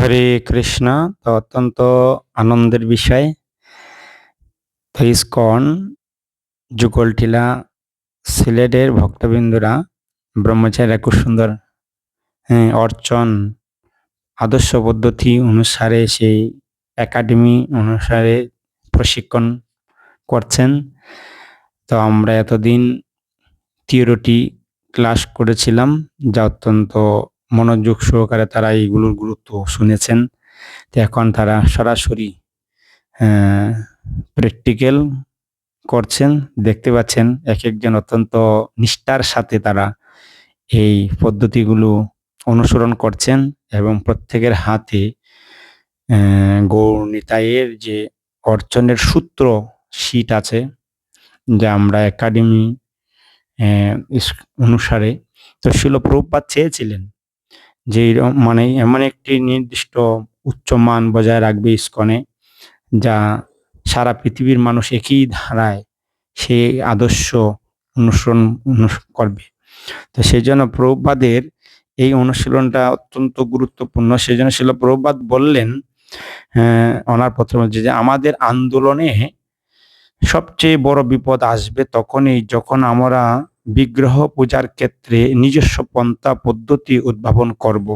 হরে কৃষ্ণ তো অত্যন্ত আনন্দের বিষয়। তো ইস্কন যুগলটিলা সিলেটের ভক্তবৃন্দরা ব্রহ্মচারীরা খুব সুন্দর হ্যাঁ, অর্চন আদর্শ পদ্ধতি অনুসারে সেই একাডেমি অনুসারে প্রশিক্ষণ করছেন। তো আমরা এতদিন থিওরিটি ক্লাস করেছিলাম যা অত্যন্ত মনোযোগ সহকারে তারা এইগুলোর গুরুত্ব শুনেছেন। তো এখন তারা সরাসরি প্র্যাকটিক্যাল করছেন, দেখতে পাচ্ছেন এক একজন অত্যন্ত নিষ্ঠার সাথে তারা এই পদ্ধতিগুলো অনুসরণ করছেন এবং প্রত্যেকের হাতে গৌরনিতায়ের যে অর্চনের সূত্র শীট আছে, যা আমরা একাডেমি অনুসারে তো শিল প্রভুপাত চেয়েছিলেন। যে মানে এমন একটি নির্দিষ্ট উচ্চ মান বজায় রাখবে ইস্কনে, যা সারা পৃথিবীর মানুষ একই ধারায় সেই আদর্শ অনুসরণ করবে। তো সেই জন্য প্রভুপাদের এই অনুশীলনটা অত্যন্ত গুরুত্বপূর্ণ। সেই জন্য শিল প্রভুপাত বললেন ওনার প্রথমে যে আমাদের আন্দোলনে সবচেয়ে বড় বিপদ আসবে তখনই যখন আমরা বিগ্রহ পূজার ক্ষেত্রে নিজস্ব পন্থা পদ্ধতি উদ্ভাবন করব।